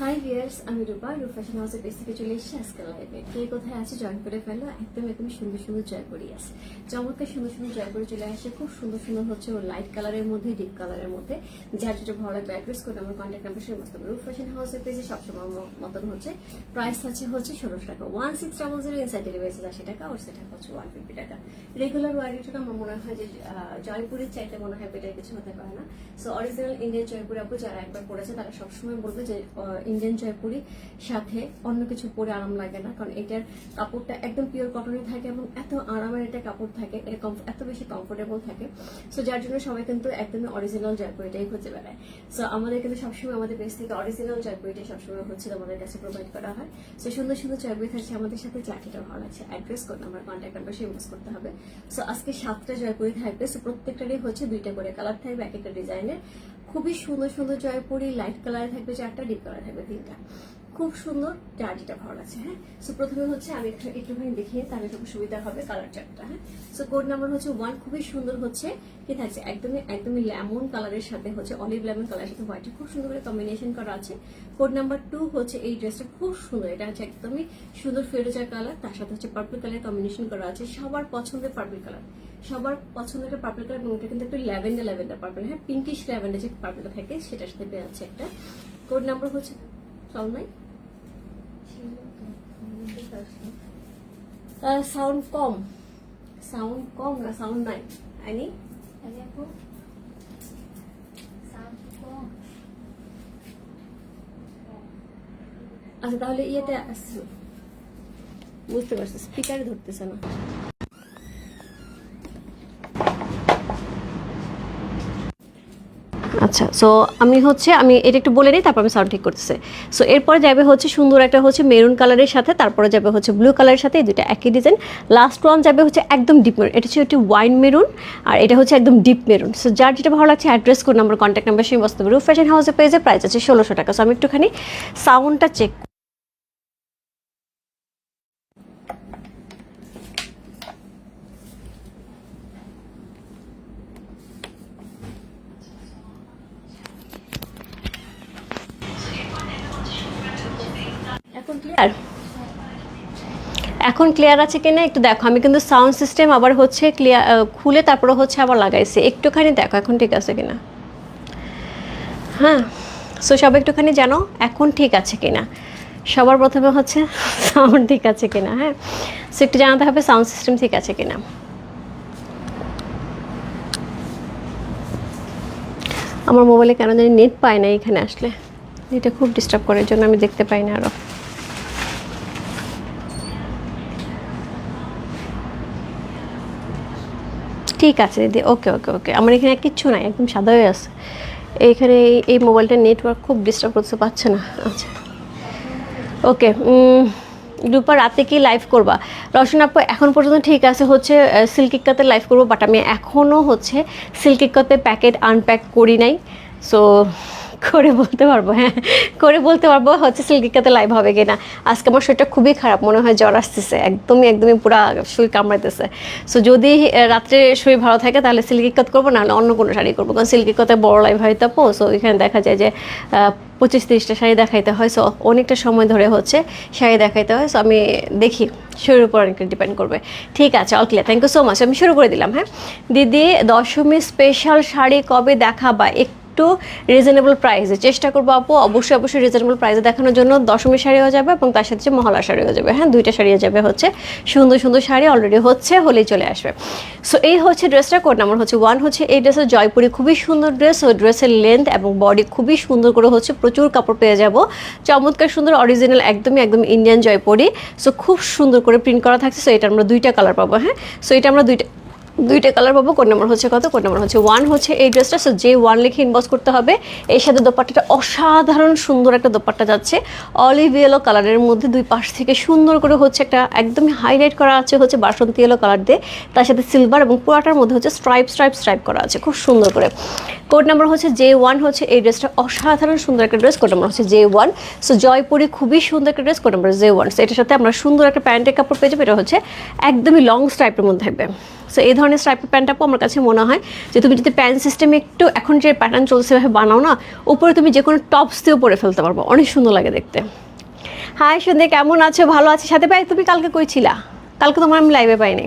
High viewers আমি রূপা রূপ fashion হাউসের পেজ থেকে চলে এসেছি আজকে লাইভে কে কোথায় আছে জয়েন করে ফেলো। একদম একদম সুন্দর সুন্দর জয়পুরি আছে। চমৎকার সুন্দর সুন্দর জয়পুরি চলে আসে। খুব সুন্দর সুন্দর হচ্ছে ওর লাইট কালারের মধ্যে ডিপ কালারের মধ্যে। যার যেটা ভালো লাগবে অ্যাড্রেস করে আমার কন্ট্যাক্ট নাম্বার সেই মতো রূপ ফ্যাশন হাউসের পেজে সবসময় মতন হচ্ছে। প্রাইস আছে হচ্ছে ষোলোশো টাকা। One six double zero inside delivery আশি টাকা। আর সেটা হচ্ছে ওয়ান ফিফটি টাকা। রেগুলার ওয়ারিটা আমার মনে হয় যে জয়পুরের চাইতে মনে হয় বেটার কিছু হতে পারে না। সো অরিজিনাল ইন্ডিয়ান জয়পুরি আপু, যারা একবার পড়েছে, তারা সবসময় বলবে যে ইন্ডিয়ান জয়পুরি সাথে অন্য কিছু পরে আরাম লাগে না। কারণ এটার কাপড়টা একদম পিওর কটনের থাকে এবং এত আরামের একটা কাপড় থাকে এত বেশি কমফোর্টেবল থাকে। সো যার জন্য সবাই কিন্তু একদমই অরিজিনাল জয়পুরিটাই খুঁজে বেড়ায়। সো আমাদের কিন্তু সবসময় আমাদের পেজ থেকে অরিজিনাল জয়পুরিটাই সবসময় হচ্ছে আমাদের কাছে প্রোভাইড করা হয়। সো সুন্দর সুন্দর জয়পুরি থাকছে, আমাদের সাথে জাকিটা ভালো লাগছে অ্যাড্রেস কোড আমার কন্ট্যাক্ট নাম্বার সেই ইউজ করতে হবে। সো আজকে সাতটা জয়পুরি থাকবে। সো প্রত্যেকটারই হচ্ছে দুইটা করে কালার থাকবে, এক একটা ডিজাইনের খুবই সুন্দর সুন্দর জয়পুরি লাইট কালার থাকবে, চারটা ডিপ কালার থাকবে তিনটা। খুব সুন্দর চার্জিটা ভালো আছে হ্যাঁ? সো প্রথমে হচ্ছে আমি একটু একটুখানি দেখিয়ে তাহলে খুব সুবিধা হবে কালার চারটা হ্যাঁ? সো কোড নাম্বার হচ্ছে ওয়ান খুবই সুন্দর হচ্ছে। ঠিক আছে একদমই একদমই লেমন কালারের সাথে হচ্ছে অলিভ লেমন কালারের সাথে হোয়াইটটা খুব সুন্দর করে কম্বিনেশন করা আছে। কোড নাম্বার টু হচ্ছে এই ড্রেসটা খুব সুন্দর। এটা হচ্ছে একদমই সুন্দর ফেরোজার কালার তার সাথে হচ্ছে পার্পল কালার কম্বিনেশন করা আছে। সবার পছন্দের পার্পল কালার সবার পছন্দের একটা পার্পল কালার এবং এটা কিন্তু একটু ল্যাভেন্ডার ল্যাভেন্ডার পার্পল হ্যাঁ পিঙ্কিশ ল্যাভেন্ডার যে পার্পলটা থাকে, সেটার সাথে যাচ্ছে একটা। কোড নাম্বার হচ্ছে সব নাই সাউন্ড কম সাউন্ড কম না সাউন্ড নাই আইনি আচ্ছা তাহলে ইয়েতে বুঝতে পারছি স্পিকারে ধরতেছে না। আচ্ছা সো আমি হচ্ছে, আমি এটা একটু বলে নিই তারপর আমি সাউন্ড ঠিক করতেছে। সো এরপরে যাবে হচ্ছে সুন্দর একটা হচ্ছে মেরুন কালারের সাথে, তারপরে যাবে হচ্ছে ব্লু কালারের সাথে, এই দুটো একই ডিজাইন লাস্ট ওয়ান যাবে হচ্ছে একদম ডিপ মেরুন এটা হচ্ছে একটি ওয়াইন মেরুন আর এটা হচ্ছে একদম ডিপ মেরুন সো যার যেটা ভালো লাগছে address code number contact number সেই বস্তু রুফ ফ্যাশন হাউসে পেয়েছে প্রাইস আছে ষোলোশো টাকা। সো আমি একটুখানি সাউন্ডটা চেক এখন ক্লিয়ার আছে কিনা একটু দেখো। আমি কিন্তু সাউন্ড সিস্টেম আবার হচ্ছে ক্লিয়ার খুলে তারপরে হচ্ছে আবার লাগাইছি। একটুখানি দেখো, এখন ঠিক আছে কিনা? হ্যাঁ সো সব একটুখানি জানো, এখন ঠিক আছে কিনা? সবার প্রথমে হচ্ছে সাউন্ড ঠিক আছে কিনা হ্যাঁ? সো একটু জানাতে হবে সাউন্ড সিস্টেম ঠিক আছে কিনা। আমার মোবাইলে কেন জানি নেট পায় না এখানে আসলে। এটা খুব ডিস্টার্ব করার জন্য আমি দেখতে পাই না আরও ঠিক আছে দিদি ওকে ওকে ওকে আমার এখানে আর কিচ্ছু নাই, একদম সাদা হয়ে আছে। এইখানে এই- মোবাইলটার নেটওয়ার্ক খুব ডিস্টার্ব করতে পারছে না। আচ্ছা। ওকে রূপা, রাতে কি লাইভ করবা? রশন আপু, এখন পর্যন্ত ঠিক আছে, হচ্ছে সিল্কিকাতে লাইভ করব বাট আমি এখনও হচ্ছে সিল্কিকাতে প্যাকেট আনপ্যাক করি নাই। সো করে বলতে পারব হ্যাঁ করে বলতে পারব হচ্ছে সিল্কিকাতে লাইভ হবে কিনা। আজকে আমার শরীরটা খুবই খারাপ, মনে হয় জ্বর আসতেছে, একদমই একদমই পুরা শরীর কামড়াইতেছে। সো যদি রাত্রে শরীর ভালো থাকে তাহলে সিল্কিকাত করব, নাহলে অন্য কোনো শাড়ি করব, কারণ সিল্কিকাতে বড় লাইভ হয় তো সো এখানে দেখা যায় যে পঁচিশ তিরিশটা শাড়ি দেখাইতে হয় সো অনেকটা সময় ধরে হচ্ছে শাড়ি দেখাইতে হয় সো আমি দেখি শরীরের উপর অনেকটা ডিপেন্ড করবে। ঠিক আছে all clear thank you so much আমি শুরু করে দিলাম হ্যাঁ। দিদি, দশমী স্পেশাল শাড়ি কবে দেখাবা? একটু রিজনেবল প্রাইসে চেষ্টা করব আপু, অবশ্যই অবশ্যই রিজনেবল প্রাইসে দেখানোর জন্য দশমী শাড়ি হয়ে যাবে এবং তার সাথে মহলা শাড়ি হয়ে যাবে। হ্যাঁ দুইটা শাড়ি হয়ে যাবে হচ্ছে। সুন্দর সুন্দর শাড়ি অলরেডি হচ্ছে, হলেই চলে আসবে। সো এই হচ্ছে ড্রেসটা কোড নাম্বার হচ্ছে ওয়ান হচ্ছে এই ড্রেসের জয়পুরি খুবই সুন্দর ড্রেস ও ড্রেসের লেন্থ এবং বডি খুবই সুন্দর করে হচ্ছে প্রচুর কাপড় পেয়ে যাব। চমৎকার সুন্দর অরিজিনাল একদমই একদম ইন্ডিয়ান জয়পুরি। সো খুব সুন্দর করে প্রিন্ট করা থাকছে সো এটা আমরা দুইটা কালার পাবো হ্যাঁ? সো এটা আমরা দুইটা দুইটা কালার পাবো কোন নাম্বার হচ্ছে কত? কোন নাম্বার হচ্ছে ওয়ান হচ্ছে এই ড্রেসটা সো যে ওয়ান লিখে ইনবক্স করতে হবে, এর সাথে দোপাট্টাটা অসাধারণ সুন্দর একটা দোপাট্টা যাচ্ছে। অলিভ ইয়েলো কালারের মধ্যে দুই পাশ থেকে সুন্দর করে হচ্ছে একটা একদমই হাইলাইট করা আছে হচ্ছে বাসন্তী ইয়েলো কালার দিয়ে। তার সাথে সিলভার এবং পুরাটার মধ্যে হচ্ছে স্ট্রাইপ স্ট্রাইপ স্ট্রাইপ করা আছে, খুব সুন্দর করে। কোড নাম্বার হচ্ছে জে ওয়ান হচ্ছে এই ড্রেসটা অসাধারণ সুন্দর একটা ড্রেস কোড নাম্বার হচ্ছে জে ওয়ান সো জয়পুরি খুবই সুন্দর একটা dress code number J one so এটার সাথে আমরা সুন্দর একটা প্যান্টের কাপড় পেয়ে যাব, এটা হচ্ছে একদমই লং স্ট্রাইপের মধ্যে থাকবে। সো এই ধরনের স্ট্রাইপের প্যান্ট আপু আমার কাছে মনে হয় যে তুমি যদি প্যান্ট সিস্টেমে একটু এখন যে প্যাটার্ন চলছে সেভাবে বানাও না, উপরে তুমি যে কোনো টপস দিয়েও পরে ফেলতে পারব। অনেক সুন্দর লাগে দেখতে। হাই সন্ধে কেমন আছো? ভালো আছে? সাথে পাই তুমি কালকে কই ছিলা? কালকে তোমার আমি লাইভে পাইনি।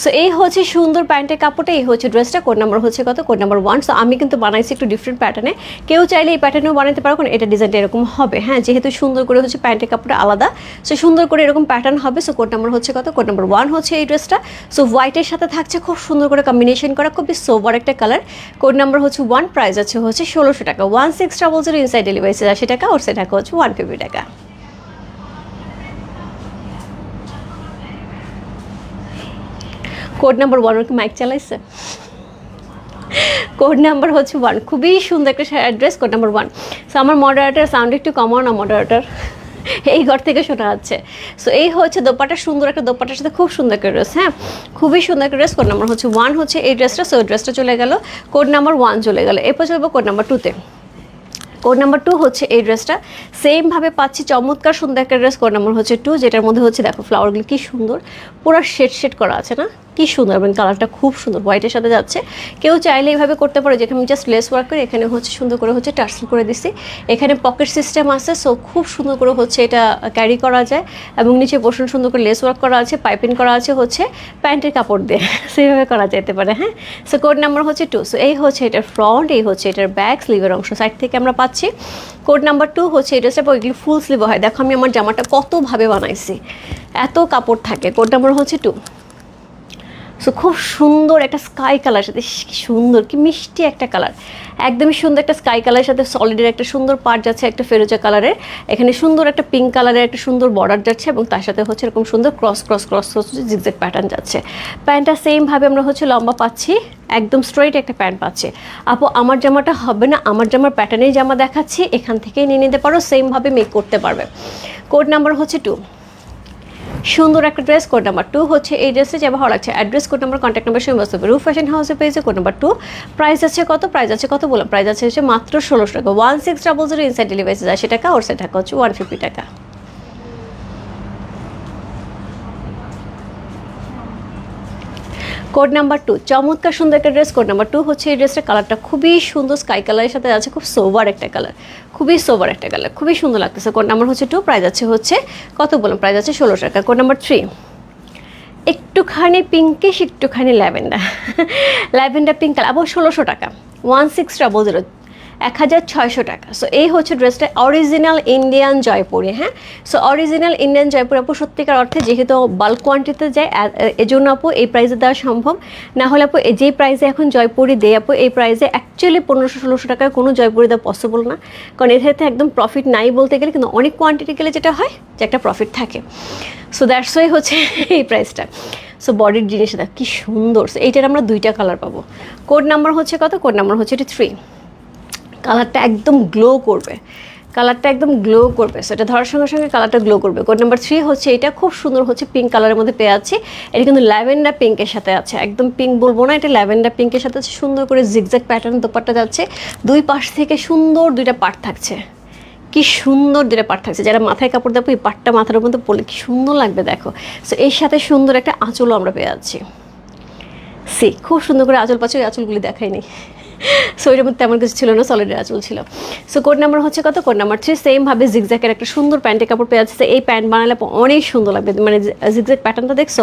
সো এই হচ্ছে সুন্দর প্যান্টের কাপড়টা, এই হচ্ছে ড্রেসটা কোড নাম্বার হচ্ছে কত? কোড নাম্বার ওয়ান সো আমি কিন্তু বানাইছি একটু ডিফারেন্ট প্যাটার্নে কেউ চাইলে এই প্যাটার্নেও বানাতে পারো, কারণ এটা ডিজাইনটা এরকম হবে। হ্যাঁ যেহেতু সুন্দর করে হচ্ছে প্যান্টের কাপড়টা আলাদা। সো সুন্দর করে এরকম প্যাটার্ন হবে। সো কোড নাম্বার হচ্ছে কত? কোড নাম্বার ওয়ান হচ্ছে এই ড্রেসটা সো হোয়াইটের সাথে থাকছে খুব সুন্দর করে কম্বিনেশন করা খুবই সোবার একটা কালার কোড নাম্বার হচ্ছে ওয়ান প্রাইস আছে হচ্ছে ষোলোশো টাকা। One six double zero inside delivery আশি টাকা ওর সে টাকা হচ্ছে ওয়ান ফিফটি টাকা। কোড নাম্বার ওয়ান কি মাইক চালাইছে। কোড নাম্বার হচ্ছে ওয়ান খুবই সুন্দর একটা dress code number one so আমার মডারেটার সাউন্ড একটু কমাও না মডারেটার এই ঘর থেকে শোনা যাচ্ছে। সো এই হচ্ছে দোপাটা সুন্দর একটা দোপাটার সাথে খুব সুন্দর একটা ড্রেস হ্যাঁ? খুবই সুন্দর একটা ড্রেস কোড নাম্বার হচ্ছে ওয়ান হচ্ছে এই ড্রেসটা সো ড্রেসটা চলে গেল। কোড নাম্বার ওয়ান চলে গেল। এরপর চলবো কোড নাম্বার টুতে কোড নাম্বার টু হচ্ছে এই ড্রেসটা সেমভাবে পাচ্ছি, চমৎকার সুন্দর একটা ড্রেস কোড নাম্বার হচ্ছে টু যেটার মধ্যে হচ্ছে দেখো ফ্লাওয়ারগুলো কি সুন্দর। পুরো শেড শেড করা আছে না? কি সুন্দর, এবং কালারটা খুব সুন্দর হোয়াইটের সাথে যাচ্ছে। কেউ চাইলে এইভাবে করতে পারো, যেখানে আমি জাস্ট লেস ওয়ার্ক করি, এখানে হচ্ছে সুন্দর করে হচ্ছে টার্সেল করে দিছি। এখানে পকেট সিস্টেম আছে সো খুব সুন্দর করে হচ্ছে এটা ক্যারি করা যায়, এবং নিচে পোষণ সুন্দর করে লেস ওয়ার্ক করা আছে পাইপিং করা আছে হচ্ছে প্যান্টের কাপড় দিয়ে। সেইভাবে করা যেতে পারে হ্যাঁ? সো কোড নাম্বার হচ্ছে টু সো এই হচ্ছে এটার ফ্রন্ট এই হচ্ছে এটার ব্যাক স্লিভের অংশ সাইড থেকে আমরা পাচ্ছি। কোড নাম্বার টু হচ্ছে এটা স্টেপ ওইগুলি ফুল স্লিভ হয়। দেখো আমি আমার জামাটা কতভাবে বানাইছি, এত কাপড় থাকে। কোড নাম্বার হচ্ছে টু সো খুব সুন্দর একটা স্কাই কালার সাথে সুন্দর, কি মিষ্টি একটা কালার একদমই সুন্দর একটা স্কাই কালারের সাথে সলিডের একটা সুন্দর পার্ট যাচ্ছে একটা ফেরোজা কালারের এখানে সুন্দর একটা পিঙ্ক কালারের একটা সুন্দর বর্ডার যাচ্ছে এবং তার সাথে হচ্ছে এরকম সুন্দর ক্রস ক্রস ক্রস ক্রস হচ্ছে জিগজেগ প্যাটার্ন যাচ্ছে। প্যান্টটা সেমভাবে আমরা হচ্ছে লম্বা পাচ্ছি, একদম স্ট্রেইট একটা প্যান্ট পাচ্ছে। আপু, আমার জামাটা হবে না, আমার জামার প্যাটার্নেই জামা দেখাচ্ছি, এখান থেকেই নিয়ে নিতে পারো সেমভাবে মেক করতে পারবে। কোড নাম্বার হচ্ছে টু সুন্দর একটা ড্রেস কোড নাম্বার টু হচ্ছে এই ড্রেসে যে ভালো লাগছে address code number contact number সঙ্গে বসতে রুফ ফ্যাশন হাউসে পেয়েছে কোড নাম্বার টু প্রাইস আছে কত? প্রাইস আছে কত বললাম? প্রাইস আছে হচ্ছে মাত্র ষোলোশো টাকা। One six double zero inside delivery আশি টাকা, ওর সাইড টাকা হচ্ছে ওয়ান ফিফটি টাকা। কোড নাম্বার টু চমৎকার সুন্দর একটা ড্রেস কোড নাম্বার টু হচ্ছে এই ড্রেসের কালারটা খুবই সুন্দর স্কাই কালারের সাথে আছে, খুব সোভার একটা কালার খুবই সোভার একটা কালার খুবই সুন্দর লাগতেছে। কোড নাম্বার হচ্ছে টু প্রাইজ আছে হচ্ছে কত বললাম? প্রাইস আছে ষোলো টাকা। কোড নাম্বার থ্রি একটুখানি পিঙ্কিশ একটুখানি ল্যাভেন্ডার ল্যাভেন্ডার পিঙ্ক কালার আবার ষোলোশো টাকা। ওয়ান সিক্স ডাবল জিরো এক হাজার ছয়শো টাকা। সো এই হচ্ছে ড্রেসটা অরিজিনাল ইন্ডিয়ান জয়পুরি হ্যাঁ? সো অরিজিনাল ইন্ডিয়ান জয়পুর আপু, সত্যিকার অর্থে যেহেতু বাল্ক কোয়ান্টিতে যায় এজন্য আপু এই প্রাইসে দেওয়া সম্ভব। না হলে আপু যে প্রাইসে এখন জয়পুরি দেয় আপু, এই প্রাইসে অ্যাকচুয়ালি পনেরোশো, ষোলোশো টাকায় কোনো জয়পুরি দেওয়া পসিবল না। কারণ এর ক্ষেত্রে একদম প্রফিট নাই বলতে গেলে, কিন্তু অনেক কোয়ান্টিটি গেলে যেটা হয়, যে একটা প্রফিট থাকে। সো দ্যাটস ওয়াই হচ্ছে এই প্রাইসটা সো বডির জিনিসটা, কি সুন্দর। সো এইটার আমরা দুইটা কালার পাবো। কোড নাম্বার হচ্ছে কত? কোড নাম্বার হচ্ছে এটি থ্রি কালারটা একদম গ্লো করবে। কালারটা একদম গ্লো করবে। সো এটা ধরার সঙ্গে সঙ্গে কালারটা গ্লো করবে। কোড নাম্বার থ্রি হচ্ছে, এটা খুব সুন্দর হচ্ছে পিঙ্ক কালারের মধ্যে পেয়ে আছে এটা কিন্তু ল্যাভেন্ডার পিঙ্কের সাথে আছে। একদম পিঙ্ক বলব না, এটা ল্যাভেন্ডার পিঙ্কের সাথে আছে। সুন্দর করে জিগজ্যাগ প্যাটার্ন দোপাট্টা যাচ্ছে। দুই পাশ থেকে সুন্দর দুইটা পার্ট থাকছে। কি সুন্দর দুটা পাট থাকছে। যারা মাথায় কাপড় দেবো এই পাটটা মাথার মধ্যে পরলে কি সুন্দর লাগবে দেখো। সো এর সাথে সুন্দর একটা আঁচলও আমরা পেয়ে যাচ্ছি। সে খুব সুন্দর করে আঁচল পাচ্ছে ওই আঁচলগুলি দেখায়নি সো এটার মধ্যে তেমন কিছু ছিল না সলিডের আঁচল ছিল। সো কোড নাম্বার হচ্ছে কত? কোড নাম্বার থ্রি সেমভাবে জিগজ্যাকের একটা সুন্দর প্যান্টের কাপড় পেয়ে যাচ্ছে। এই প্যান্ট বানালে অনেক সুন্দর লাগবে। মানে জিগজ্যাক প্যাটার্নটা দেখছ?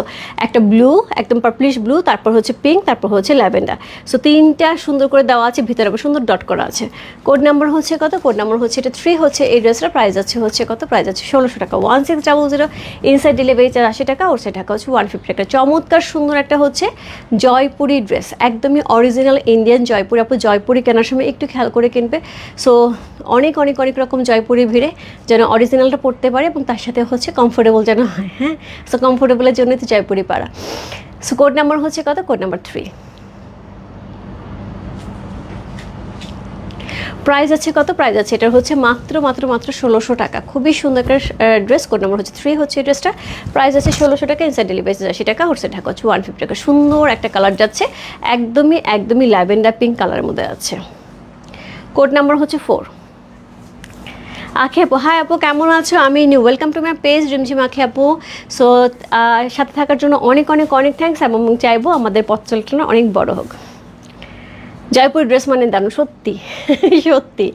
একটা ব্লু একদম পার্পলিশ ব্লু তারপর হচ্ছে পিঙ্ক তারপর হচ্ছে ল্যাভেন্ডার সো তিনটা সুন্দর করে দেওয়া আছে, ভিতরে আবার সুন্দর ডট করা আছে। কোড নাম্বার হচ্ছে কত? কোড নাম্বার হচ্ছে এটা থ্রি হচ্ছে, এই ড্রেসটা প্রাইস আছে হচ্ছে কত? প্রাইস আছে ষোলোশো টাকা। One six double zero inside delivery চার আশি টাকা ওর টাকা হচ্ছে ওয়ান ফিফটি টাকা। চমৎকার সুন্দর একটা হচ্ছে জয়পুরি ড্রেস একদমই অরিজিনাল ইন্ডিয়ান জয়পুরি। আপু জয়পুরি কেনার সময় একটু খেয়াল করে কিনবে। সো অনেক অনেক অনেক রকম জয়পুরি ভিড়ে যেন অরিজিনালটা পড়তে পারে এবং তার সাথে হচ্ছে কমফোর্টেবল যেন হয় হ্যাঁ? সো কমফোর্টেবলের জন্যই তো জয়পুরি পাড়া সো কোড নাম্বার হচ্ছে কত? কোড নাম্বার থ্রি প্রাইস আছে কত? প্রাইস আছে এটা হচ্ছে মাত্র মাত্র মাত্র ষোলোশো টাকা। খুবই সুন্দর একটা ড্রেস কোড নাম্বার হচ্ছে থ্রি হচ্ছে এই ড্রেসটা প্রাইস আছে ষোলোশো টাকা ইনসাইড ডেলিভারি আশি টাকা হোলসে ঢাকা হচ্ছে ওয়ান ফিফটি টাকা। সুন্দর একটা কালার যাচ্ছে, একদমই একদমই ল্যাভেন্ডার পিঙ্ক কালারের মধ্যে আছে। কোড নাম্বার হচ্ছে ফোর আখে আপু হাই আপু, কেমন আছো? আমি new welcome to my page Rimjhim Akhi আপু। সো সাথে থাকার জন্য অনেক অনেক অনেক থ্যাঙ্কস এবং চাইব আমাদের পথ চলটা অনেক বড় হোক। জয়পুর ড্রেস মানে দারুণ, সত্যি সত্যি।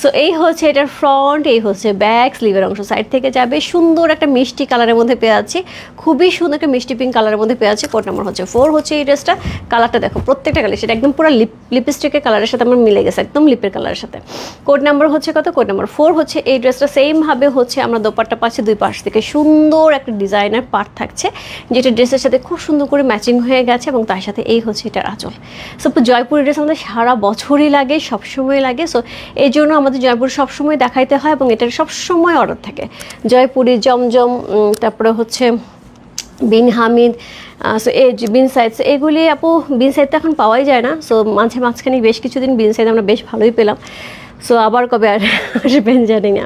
সো এই হচ্ছে এটার ফ্রন্ট এই হচ্ছে ব্যাক স্লিভের অংশ সাইড থেকে যাবে। সুন্দর একটা মিষ্টি কালারের মধ্যে পেয়ে যাচ্ছি। খুবই সুন্দর একটা মিষ্টি পিঙ্ক কালারের মধ্যে পেয়ে যাচ্ছি। কোড নাম্বার হচ্ছে ফোর হচ্ছে এই ড্রেসটা কালারটা দেখো, প্রত্যেকটা কালার সেটা একদম পুরো লিপ লিপস্টিকের কালারের সাথে আমার মিলে গেছে, একদম লিপের কালারের সাথে। কোড নাম্বার হচ্ছে কত? কোড নাম্বার ফোর হচ্ছে এই ড্রেসটা সেমভাবে হচ্ছে আমরা দোপাট্টা পাচ্ছি দুই পাশ থেকে। সুন্দর একটা ডিজাইনার পার্ট থাকছে, যেটা ড্রেসের সাথে খুব সুন্দর করে ম্যাচিং হয়ে গেছে এবং তার সাথে এই হচ্ছে এটার আঁচল। সো জয়পুর ড্রেস আমাদের সারা বছরই লাগে, সবসময় লাগে। সো এই জন্য আমাদের জয়পুর সবসময় দেখাইতে হয় এবং এটার সবসময় অর্ডার থাকে। জয়পুরি, জমজম তারপরে হচ্ছে বিন হামিদ সো এই বিন সাইড এগুলি আপু, বিন সাইড তো এখন পাওয়াই যায় না। সো মাঝে মাঝখানে বেশ কিছুদিন বিন সাইড আমরা বেশ ভালোই পেলাম। সো আবার কবে আর আসবেন জানি না।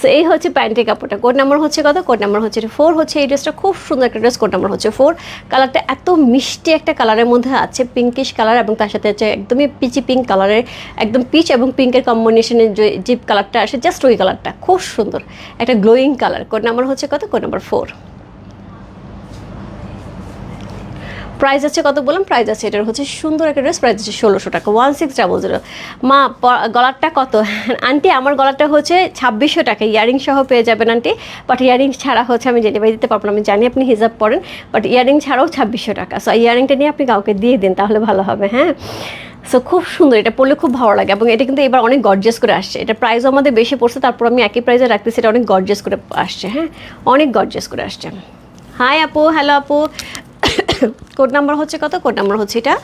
সো এই হচ্ছে প্যান্টের কাপড়টা। কোড নাম্বার হচ্ছে কত? কোড নাম্বার হচ্ছে ফোর হচ্ছে এই ড্রেসটা খুব সুন্দর একটা ড্রেস কোড নাম্বার হচ্ছে ফোর কালারটা এত মিষ্টি একটা কালারের মধ্যে আছে পিঙ্কিশ কালার এবং তার সাথে হচ্ছে একদমই পিচি পিঙ্ক কালারের একদম পিচ এবং পিঙ্কের কম্বিনেশনের যে যে কালারটা আসে জাস্ট ওই কালারটা খুব সুন্দর। একটা গ্লোয়িং কালার কোড নাম্বার হচ্ছে কত? কোড নাম্বার ফোর প্রাইস আছে কত বললাম? প্রাইস আছে, এটার হচ্ছে সুন্দর একটা ড্রেস প্রাইস আছে ষোলোশো টাকা ওয়ান সিক্স ডাবল জিরো মা গলারটা কত? আন্টি আমার গলারটা হচ্ছে ছাব্বিশশো টাকা ইয়ারিং সহ পেয়ে যাবেন আন্টি বাট ইয়ারিং ছাড়া হচ্ছে আমি ডেলিভারি দিতে পারব না, আমি জানি আপনি হিসাব পড়েন বাট ইয়ারিং ছাড়াও ছাব্বিশশো টাকা। সো ইয়ারিংটা নিয়ে আপনি কাউকে দিয়ে দিন, তাহলে ভালো হবে হ্যাঁ? সো খুব সুন্দর, এটা পড়লে খুব ভালো লাগে, এবং এটা কিন্তু এবার অনেক গর্জিয়াস করে আসছে। এটা প্রাইসও আমাদের বেশি পড়ছে, তারপর আমি একই প্রাইসে রাখতেছি, এটা অনেক গর্জিয়াস করে আসছে হ্যাঁ? অনেক গর্জিয়াস করে আসছে। হাই আপু হ্যালো আপু। কোড নাম্বার হচ্ছে কত? কোড নাম্বার হচ্ছে এটা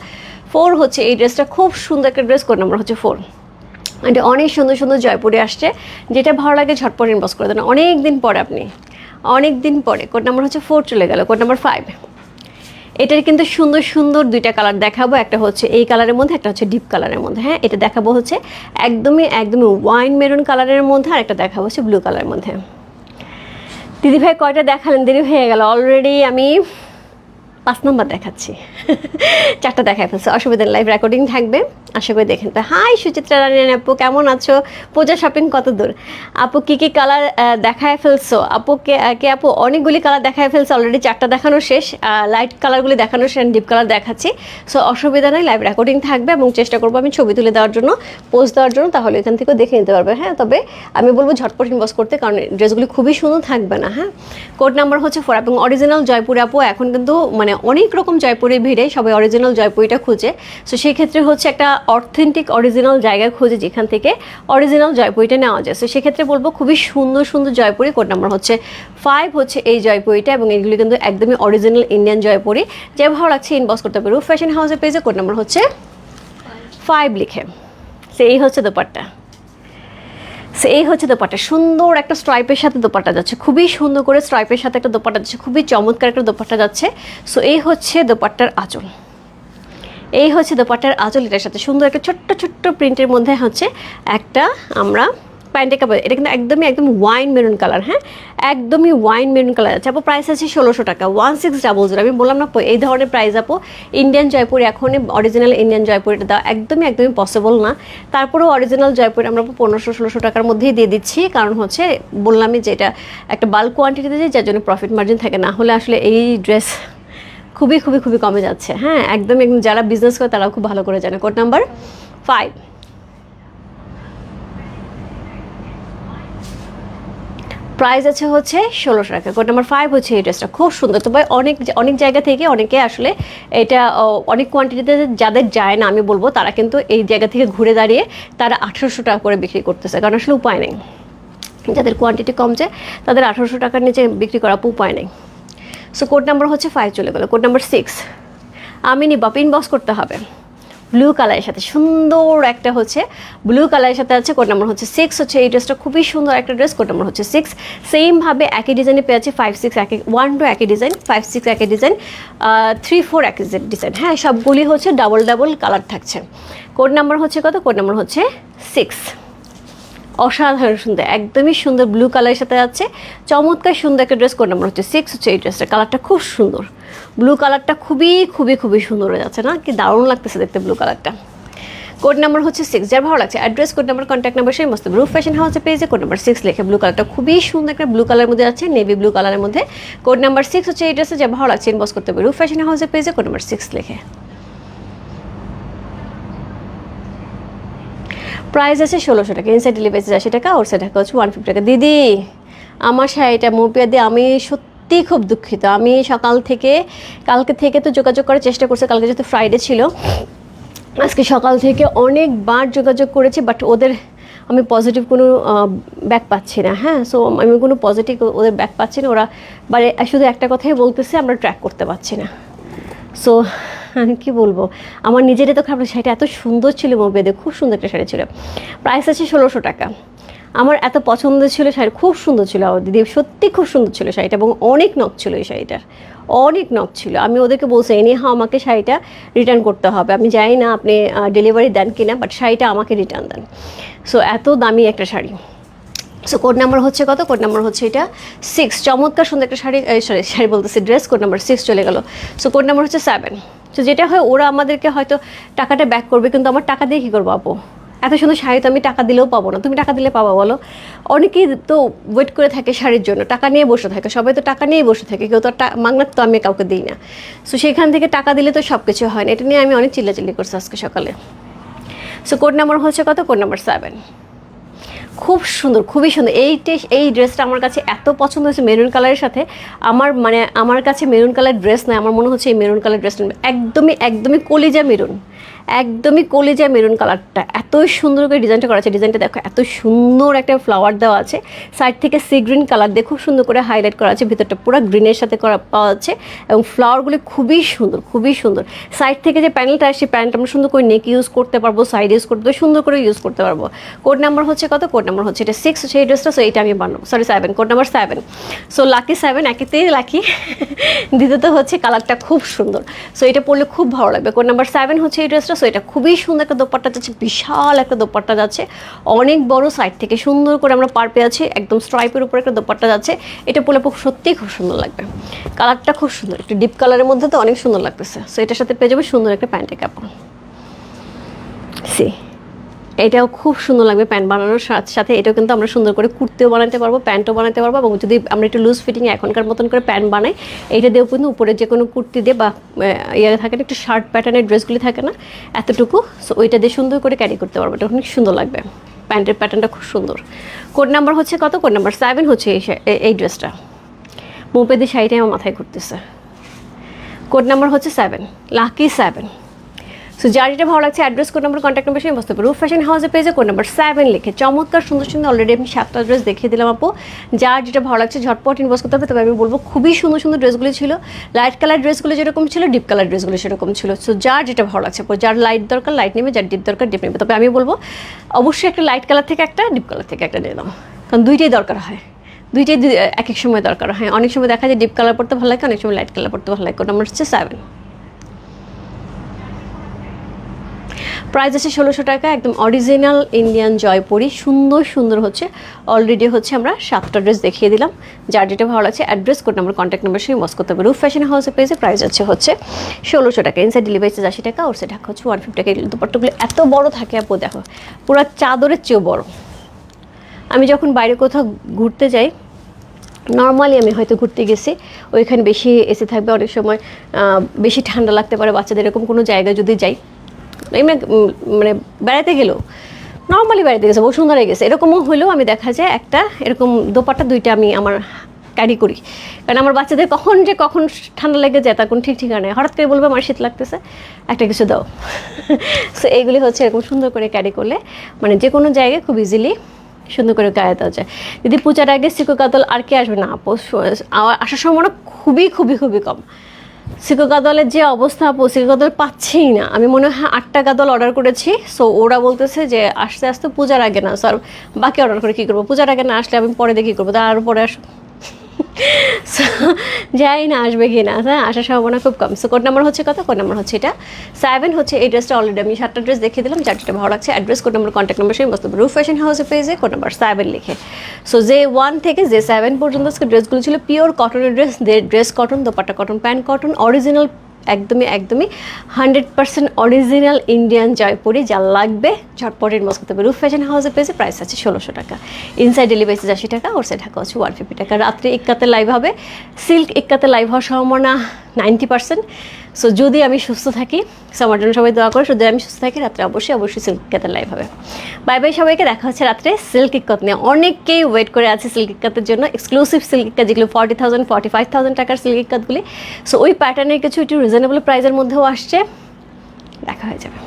ফোর হচ্ছে এই ড্রেসটা খুব সুন্দর একটা ড্রেস, কোড নাম্বার হচ্ছে ফোর। এটা অনেক সুন্দর সুন্দর জয়পুরে আসছে। যেটা ভালো লাগে ঝটপট ইনবক্স করে দেন। অনেক দিন পরে আপনি অনেক দিন পরে কোড নাম্বার হচ্ছে ফোর চলে গেল, কোড নাম্বার ফাইভ এটার কিন্তু সুন্দর সুন্দর দুইটা কালার দেখাবো। একটা হচ্ছে এই কালারের মধ্যে, একটা হচ্ছে ডিপ কালারের মধ্যে। হ্যাঁ এটা দেখাবো হচ্ছে একদমই একদমই ওয়াইন মেরুন কালারের মধ্যে আর একটা দেখাবো হচ্ছে ব্লু কালারের মধ্যে। দিদিভাই কয়টা দেখালেন? দেরি হয়ে গেল। অলরেডি আমি পাঁচ নম্বর দেখাচ্ছি। চারটা দেখাই ফেলছে। অসুবিধার লাইভ রেকর্ডিং থাকবে। আশা করি দেখেন তো। হাই সুচিত্রা রানী আপু, কেমন আছো? পূজা শপিং কত দূর? আপু, কি কি কালার দেখায় ফেলছো? আপু, কে কে আপু, অনেকগুলি কালার দেখায় ফেলছো অলরেডি চারটা দেখানো শেষ। লাইট কালারগুলি দেখানো শেষ ডিপ কালার দেখাচ্ছি। সো অসুবিধা নেই লাইভ রেকর্ডিং থাকবে এবং চেষ্টা করব আমি ছবি তুলে দেওয়ার জন্য পোস্ট দেওয়ার জন্য, তাহলে এখান থেকেও দেখে নিতে পারবে হ্যাঁ? তবে আমি বলব ঝটপট ইনবক্স করতে, কারণ ড্রেসগুলি খুবই সুন্দর থাকবে না হ্যাঁ? কোড নাম্বার হচ্ছে ফোর এবং অরিজিনাল জয়পুর আপু, এখন কিন্তু মানে অনেক রকম জয়পুরের ভিড়ে সবাই অরিজিনাল জয়পুরিটা খুঁজে। সো সেই ক্ষেত্রে হচ্ছে একটা অথেন্টিক অরিজিনাল জায়গা খুঁজে যেখান থেকে অরিজিনাল জয়পুরিটা নেওয়া যায়। সো সেক্ষেত্রে বলব খুবই সুন্দর সুন্দর জয়পুরি কোড নাম্বার হচ্ছে ফাইভ হচ্ছে এই জয়পুরিটা এবং এগুলি কিন্তু একদমই অরিজিনাল ইন্ডিয়ান জয়পুরি। যে ভালো লাগছে ইনবক্স করতে পারব ফ্যাশন হাউসের পেজে কোড নাম্বার হচ্ছে ফাইভ লিখে। সে এই হচ্ছে দোপাট্টা। সো এই হচ্ছে দোপাট্টা। সুন্দর একটা স্ট্রাইপের সাথে দোপাট্টা যাচ্ছে। খুবই সুন্দর করে স্ট্রাইপের সাথে একটা দোপাট্টা যাচ্ছে। খুবই চমৎকার একটা দোপাট্টা যাচ্ছে। সো এই হচ্ছে দোপাট্টার আঁচল। এই হচ্ছে দোপাট্টার আঁচল এটার সাথে সুন্দর একটা ছোট্ট ছোট্ট প্রিন্টের মধ্যে হচ্ছে একটা আমরা প্যান্টের কাপড় এটা কিন্তু একদমই, একদম ওয়াইন মেরুন কালার হ্যাঁ? একদমই ওয়াইন মেরুন কালার আছে। আপু প্রাইস আছে ষোলোশো টাকা ওয়ান সিক্স ডাবল জিরো আমি বললাম না এই ধরনের প্রাইস আপু ইন্ডিয়ান জয়পুর এখনই অরিজিনাল ইন্ডিয়ান জয়পুরটা দেওয়া একদমই একদমই পসিবল না। তারপরেও অরিজিনাল জয়পুর আমরা পনেরোশো, ষোলোশো টাকার মধ্যেই দিয়ে দিচ্ছি। কারণ হচ্ছে, বললামই যে এটা একটা বাল্ক কোয়ান্টিটিতে যার জন্য প্রফিট মার্জিন থাকে। না হলে আসলে এই ড্রেস খুবই খুবই খুবই কমে যাচ্ছে। হ্যাঁ একদম একদম যারা বিজনেস করে তারাও খুব ভালো করে জানে। কোড নাম্বার ফাইভ প্রাইস আছে হচ্ছে ষোলোশো টাকা। কোড নাম্বার ফাইভ হচ্ছে এই ড্রেসটা খুব সুন্দর। তবে অনেক অনেক জায়গা থেকে অনেকে আসলে এটা অনেক কোয়ান্টিটিতে যাদের যায় না, আমি বলব, তারা কিন্তু এই জায়গা থেকে ঘুরে দাঁড়িয়ে তারা আঠারোশো টাকা করে বিক্রি করতেছে। কারণ আসলে উপায় নেই। যাদের কোয়ান্টিটি কমছে, তাদের আঠারোশো টাকার নিচে বিক্রি করা উপায় নেই। সো কোড নাম্বার হচ্ছে ফাইভ চলে গেলো। কোড নাম্বার সিক্স আমি নিবা বক্স করতে হবে। ব্লু কালারের সাথে সুন্দর একটা হচ্ছে ব্লু কালারের সাথে আছে কোড নাম্বার হচ্ছে সিক্স হচ্ছে এই ড্রেসটা খুবই সুন্দর একটা ড্রেস কোড নাম্বার হচ্ছে সিক্স সেমভাবে একই ডিজাইনে পেয়েছে ফাইভ সিক্স একই ওয়ান টু একই ডিজাইন ফাইভ সিক্স একই ডিজাইন থ্রি ফোর একই ডিজাইন হ্যাঁ সবগুলি হচ্ছে ডাবল ডাবল কালার থাকছে। কোড নাম্বার হচ্ছে কত? কোড নাম্বার হচ্ছে সিক্স অসাধারণ সুন্দর, একদমই সুন্দর ব্লু কালারের সাথে যাচ্ছে চমৎকার সুন্দর একটা ড্রেস কোড নাম্বার হচ্ছে সিক্স হচ্ছে এই ড্রেসটা কালারটা খুব সুন্দর। ব্লু কালারটা খুবই খুবই খুবই সুন্দর হয়ে যাচ্ছে না? কি দারুণ লাগতেছে দেখতে ব্লু কালারটা কোড নাম্বার হচ্ছে সিক্স যার ভালো লাগছে address code number contact number সেই মস্ত রুফ ফ্যাশন হাউসে পেয়েছে কোড নাম্বার সিক্স লেখে ব্লু কালারটা খুবই সুন্দর একটা ব্লু কালারের মধ্যে আছে নেভি ব্লু কালারের মধ্যে। কোড নাম্বার সিক্স হচ্ছে এই ড্রেসে যা ভালো লাগছে ইনবক্স করতে হবে। রুফ ফ্যাশন হাউসে পেয়েছে কোড নাম্বার সিক্স লেখে। প্রাইস আছে ষোলোশো টাকা ইনসাইড ডেলিভারি আশি টাকা ওর সাইড হচ্ছে ওয়ান ফিফটি টাকা। দিদি, আমার শাড়িটা মুপিয়া দিয়ে আমি সত্যি খুব দুঃখিত। আমি সকাল থেকে, কালকে থেকে তো যোগাযোগ করার চেষ্টা করছি, কালকে যেহেতু ফ্রাইডে ছিল, আজকে সকাল থেকে অনেকবার যোগাযোগ করেছি বাট ওদের আমি পজিটিভ কোনো ব্যাক পাচ্ছি না হ্যাঁ? সো আমি কোনো পজিটিভ ওদের ব্যাক পাচ্ছি না। ওরা মানে শুধু একটা কথাই বলতেছে, আমরা ট্র্যাক করতে পারছি না। সো কী বলব? আমার নিজেরই তো খারাপ শাড়িটা এত সুন্দর ছিল মোবেদে খুব সুন্দর একটা শাড়ি ছিল। প্রাইস আছে ষোলোশো টাকা। আমার এত পছন্দ ছিল শাড়ি, খুব সুন্দর ছিল। আমার দিদি সত্যি খুব সুন্দর ছিল শাড়িটা এবং অনেক নখ ছিল এই শাড়িটার। অনেক নখ ছিল। আমি ওদেরকে বলছি এনে হ্যাঁ আমাকে শাড়িটা রিটার্ন করতে হবে। আমি জানি না আপনি ডেলিভারি দেন কিনা বাট শাড়িটা আমাকে রিটার্ন দেন। সো এত দামি একটা শাড়ি। সো কোড নাম্বার হচ্ছে কত? কোড নাম্বার হচ্ছে এটা সিক্স চমৎকার সুন্দর একটা শাড়ি সরি শাড়ি বলতেছি ড্রেস কোড নাম্বার সিক্স চলে গেল। সো কোড নাম্বার হচ্ছে সেভেন তো যেটা হয়, ওরা আমাদেরকে হয়তো টাকাটা ব্যাক করবে, কিন্তু আমার টাকা দিয়ে কী করব, আপু? এত সুন্দর শাড়ি তো আমি টাকা দিলেও পাবো না। তুমি টাকা দিলে পাবা, বলো? অনেকেই তো ওয়েট করে থাকে শাড়ির জন্য, টাকা নিয়ে বসে থাকে। সবাই তো টাকা নিয়েই বসে থাকে, কেউ তো টা- তো আমি কাউকে দিই না। সো সেখান থেকে টাকা দিলে তো সব কিছু হয় না। এটা নিয়ে আমি অনেক চিল্লাচিল্লি করছি আজকে সকালে। সো কোড নাম্বার হচ্ছে কত? কোড নাম্বার সেভেন খুব সুন্দর, খুবই সুন্দর। এই এই ড্রেসটা আমার কাছে এত পছন্দ হয়েছে মেরুন কালারের সাথে। আমার মানে আমার কাছে মেরুন কালার ড্রেস নয় আমার মনে হচ্ছে এই মেরুন কালার ড্রেসটা একদমই একদমই কলিজা মেরুন একদমই কলিজা মেরুন কালারটা এত সুন্দর করে ডিজাইনটা করা আছে। ডিজাইনটা দেখো, এত সুন্দর একটা ফ্লাওয়ার দেওয়া আছে। সাইড থেকে সি গ্রিন কালার দিয়ে খুব সুন্দর করে হাইলাইট করা আছে। ভিতরটা পুরো গ্রিনের সাথে করা পাওয়া যাচ্ছে এবং ফ্লাওয়ারগুলো খুবই সুন্দর খুবই সুন্দর। সাইড থেকে যে প্যানেলটা আসছে প্যানেলটা আমরা সুন্দর করে নেক ইউজ করতে পারব সাইড ইউজ করতে, সুন্দর করে ইউজ করতে পারব। কোড নাম্বার হচ্ছে কত? কোড নাম্বার হচ্ছে এটা সিক্স এই ড্রেসটা সো এইটা আমি বানাবো। Sorry seven code number seven so lucky seven একেতেই lucky দ্বিতীয়ত হচ্ছে কালারটা খুব সুন্দর। সো এটা পরলে খুব ভালো লাগবে। কোড নাম্বার সেভেন হচ্ছে এই ড্রেসটা সো এটা খুবই সুন্দর একটা দোপাট্টা যাচ্ছে, বিশাল একটা দোপাট্টা যাচ্ছে। অনেক বড় সাইড থেকে সুন্দর করে আমরা পার পেয়ে আছি, একদম স্ট্রাইপের উপর একটা দোপাট্টা যাচ্ছে। এটা সত্যি সত্যিই খুব সুন্দর লাগবে। কালারটা খুব সুন্দর, একটু ডিপ কালারের মধ্যে তো অনেক সুন্দর লাগতেছে। সো এটার সাথে পেয়ে যাবে সুন্দর একটা প্যান্টের কাপড়। সি এটাও খুব সুন্দর লাগবে প্যান্ট বানানোর সাথে সাথে। এটাও কিন্তু আমরা সুন্দর করে কুর্তিও বানাতে পারব, প্যান্টও বানাতে পারব এবং যদি আমরা একটু লুজ ফিটিং এখনকার মতন করে প্যান্ট বানাই এইটা দিয়েও কিন্তু উপরে যে কোনো কুর্তি দিয়ে বা ইয়ে থাকে না, একটু শার্ট প্যাটার্নের ড্রেসগুলি থাকে না, এতটুকু। সো ওইটা দিয়ে সুন্দর করে ক্যারি করতে পারব। এটা অনেক সুন্দর লাগবে। প্যান্টের প্যাটার্নটা খুব সুন্দর। কোড নাম্বার হচ্ছে কত? কোড নাম্বার সেভেন হচ্ছে এই এই- ড্রেসটা মোপেদি শাড়িটাই আমার মাথায় ঘুরতেছে। কোড নাম্বার হচ্ছে সেভেন লাকি সেভেন সো যার যেটা ভালো লাগছে address code number contact number সেই বসতে পারো ফ্যাশন হাউসে পেয়েছে কোড নাম্বার সেভেন লিখে, চমৎকার সুন্দর সুন্দর অলরেডি আমি সাতটা ড্রেস দেখিয়ে দিলাম আপু। যার যেটা ভালো লাগছে, ঝটপট ইনভেস্ট করতে হবে, তবে আমি বলব, খুবই সুন্দর সুন্দর ড্রেসগুলো ছিল। লাইট কালার ড্রেসগুলো যেরকম ছিল ডিপ কালার ড্রেসগুলো সেরকম ছিল। সো যার যেটা ভালো লাগছে যার লাইট দরকার লাইট নেবে, যার ডিপ দরকার ডিপ নেবে। তবে আমি বলব, অবশ্যই একটা লাইট কালার থেকে একটা ডিপ কালার থেকে একটা নিয়ে নাও। কারণ দুইটাই দরকার হয়। দুইটাই এক এক সময় দরকার হয়। অনেক সময় দেখা যায় ডিপ কালার পড়তে ভালো লাগে, অনেক সময় লাইট কালার পড়তে ভালো লাগে। নাম্বার হচ্ছে সেভেন প্রাইস আছে ষোলোশো টাকা, একদম অরিজিনাল ইন্ডিয়ান জয়পুরি। সুন্দর সুন্দর হচ্ছে। অলরেডি হচ্ছে আমরা সাতটা ড্রেস দেখিয়ে দিলাম। যার যেটা ভালো লাগছে address code number contact number সেই মস করতে হবে রুফ ফ্যাশন হাউসে পেয়েছে প্রাইস আছে হচ্ছে ষোলোশো টাকা। ইনসাইড ডেলিভারি চার্জ আশি টাকা ওর সেটা হচ্ছে ওয়ান ফিফটি টাকা। দুপাট্টাগুলো এত বড় থাকে আপু, দেখো। পুরো চাদরের চেয়েও বড়। আমি যখন বাইরে কোথাও ঘুরতে যাই নর্মালি আমি হয়তো ঘুরতে গেছি, ওইখানে বেশি এসে থাকবে অনেক সময়। বেশি ঠান্ডা লাগতে পারে, বাচ্চাদের এরকম কোনো জায়গায় যদি যাই এমনি মানে বেড়াতে গেলেও নর্মালি বেড়াতে গেছে বসুন্ধরায় গেছে। এরকমও হলেও আমি দেখা যায় একটা, এরকম দোপাট্টা দুইটা আমি আমার ক্যারি করি। কারণ আমার বাচ্চাদের কখন যে কখন ঠান্ডা লেগে যায় তখন ঠিক ঠিকানা নেই। হঠাৎ করে বলবে, আমার শীত লাগতেছে, একটা কিছু দাও। সো এইগুলি হচ্ছে এরকম সুন্দর করে ক্যারি করলে মানে যে কোনো জায়গায় খুব ইজিলি সুন্দর করে গায়ে দেওয়া যায়। যদি পূজার আগে সিকো কাতল আর কে আসবে না আসার সম্ভাবনা খুবই খুবই খুবই কম। সিকো দলের যে অবস্থা আপু দল পাচ্ছেই না। আমি মনে হয় আটটা গাদল অর্ডার করেছি সো ওরা বলতেছে যে আসতে আসতে পূজার আগে না স্যার বাকি অর্ডার করে কী করব? পূজার আগে না আসলে আমি পরে দিয়ে কী করব তার So, যাই না আসবে কি না? হ্যাঁ আসার সম্ভাবনা খুব কম। সো কোড নাম্বার হচ্ছে কত? কোড নাম্বার হচ্ছে এটা। সেভেন হচ্ছে এই ড্রেসটা অলরেডি আমি সাতটা ড্রেস দেখিয়ে দিলাম চারটা ভালো লাগছে। Address code number contact number সেই বস্তু রুফ ফ্যাশন হাউসে পেয়েছে কোড নাম্বার সেভেন লিখে। সো যে ওয়ান থেকে যে সেভেন পর্যন্ত ড্রেসগুলো ছিল পিওর কটনের dress dress cotton dupatta cotton pant cotton original একদমই একদমই। Hundred percent original Indian Jaipuri যা লাগবে। ঝটপটের মস্ত তবে রুফ ফ্যাশন হাউসে পেয়েছে প্রাইস আছে ষোলোশো টাকা। ইনসাইড ডেলিভারি আশি টাকা ওর সাইড ঢাকা আছে ওয়ান ফিফটি টাকা। রাত্রে ইক্কাতে লাইভ হবে। সিল্ক ইক্কাতে লাইভ হওয়ার সম্ভাবনা নাইনটি পার্সেন্ট সো যদি আমি সুস্থ থাকি আমার জন্য সবাই দোয়া করে। যদি আমি সুস্থ থাকি, রাত্রে অবশ্যই অবশ্যই সিল্ক কাতে লাইভ হবে। বাই বাই সবাইকে, দেখা হচ্ছে রাত্রে সিল্ক ইক্কত নিয়ে। অনেকেই ওয়েট করে আছে সিল্ক ইক্কাতের জন্য। এক্সক্লুসিভ সিল্ক ইক্কাত যেগুলো forty thousand forty five thousand টাকার সিল্ক ইক্কাতগুলি সো ওই প্যাটার্নের কিছু একটু রিজনেবল প্রাইসের মধ্যেও আসছে। দেখা হয়ে যাবে।